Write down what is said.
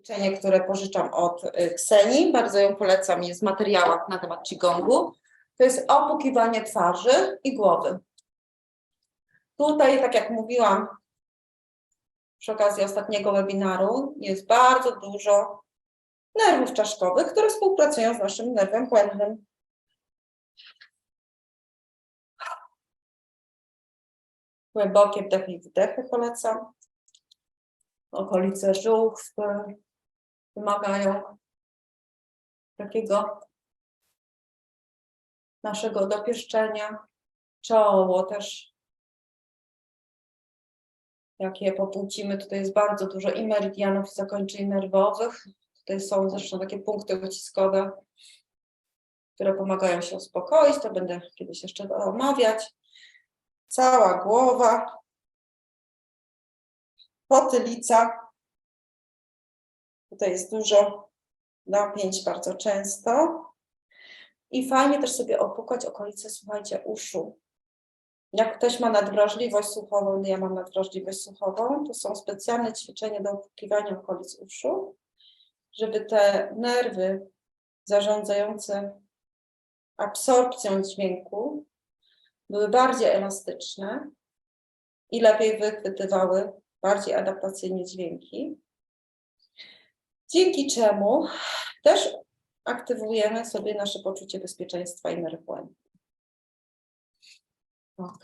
ćwiczenie, które pożyczam od y, Ksenii, bardzo ją polecam, jest w materiałach na temat Qigонgu. To jest opukiwanie twarzy i głowy. Tutaj, tak jak mówiłam przy okazji ostatniego webinaru, jest bardzo dużo nerwów czaszkowych, które współpracują z naszym nerwem błędnym. Głębokie wdechy i wydechy polecam. Okolice e, wymagają takiego naszego dopieszczenia. Czoło też. Jak je popłcimy, tutaj jest bardzo dużo i meridianów, i zakończeń nerwowych. Tutaj są zresztą takie punkty wyciskowe, które pomagają się uspokoić. To będę kiedyś jeszcze omawiać. Cała głowa, potylica. Tutaj jest dużo napięć bardzo często. I fajnie też sobie opukać okolice, słuchajcie, uszu. Jak ktoś ma nadwrażliwość słuchową, ja mam nadwrażliwość słuchową, to są specjalne ćwiczenia do opukiwania okolic uszu, żeby te nerwy zarządzające absorpcją dźwięku były bardziej elastyczne i lepiej wychwytywały bardziej adaptacyjnie dźwięki. Dzięki czemu też aktywujemy sobie nasze poczucie bezpieczeństwa i nerw błędny. Ok.